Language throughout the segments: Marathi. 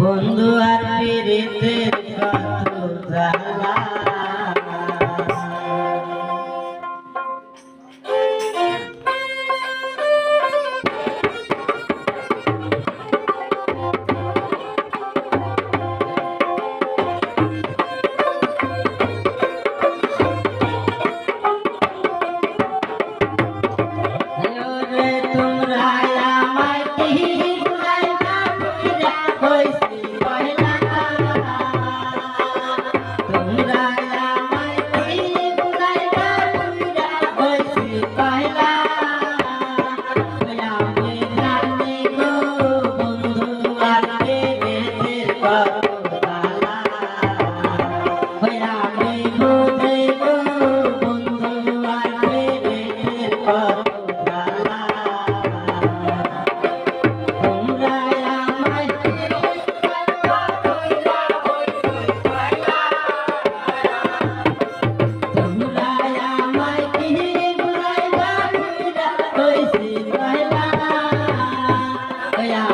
বন্ধু আর পেরেতে কত জ্বালা 哎呀！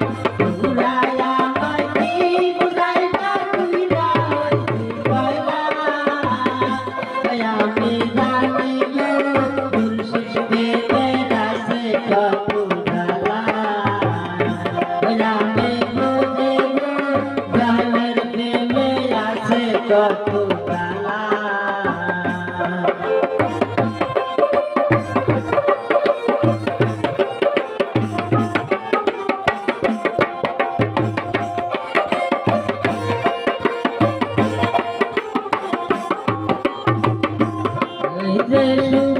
तुझ राया हाई ती बुदाई बाई बाई बाई बाई बाई बयां पेदाने जो तुर्श बेड़ा सेका पुधावा बयां देवो देवो जान मेरके Vedelu